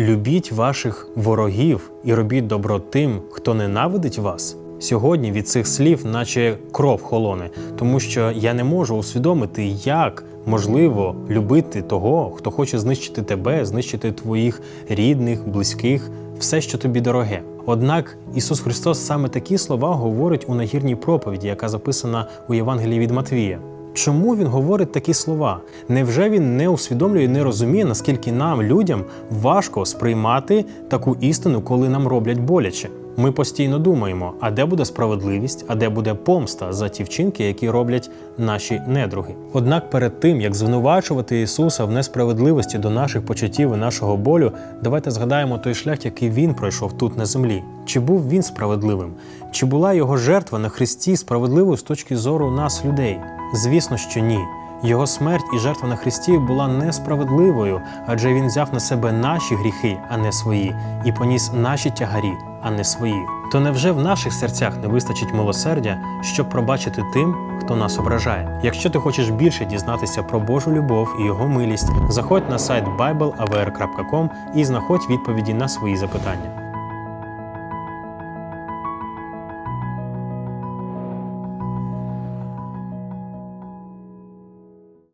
Любіть ваших ворогів і робіть добро тим, хто ненавидить вас. Сьогодні від цих слів, наче кров холоне, тому що я не можу усвідомити, як можливо любити того, хто хоче знищити тебе, знищити твоїх рідних, близьких, все, що тобі дороге. Однак Ісус Христос саме такі слова говорить у нагірній проповіді, яка записана у Євангелії від Матвія. Чому він говорить такі слова? Невже він не усвідомлює, не розуміє, наскільки нам, людям, важко сприймати таку істину, коли нам роблять боляче? Ми постійно думаємо, а де буде справедливість, а де буде помста за ті вчинки, які роблять наші недруги. Однак перед тим як звинувачувати Ісуса в несправедливості до наших почуттів і нашого болю, давайте згадаємо той шлях, який він пройшов тут на землі. Чи був він справедливим? Чи була його жертва на Христі справедливою з точки зору нас, людей? Звісно, що ні. Його смерть і жертва на Христі була несправедливою, адже він взяв на себе наші гріхи, а не свої, і поніс наші тягарі, а не свої. То невже в наших серцях не вистачить милосердя, щоб пробачити тим, хто нас ображає? Якщо ти хочеш більше дізнатися про Божу любов і його милість, заходь на сайт bibleavr.com і знаходь відповіді на свої запитання.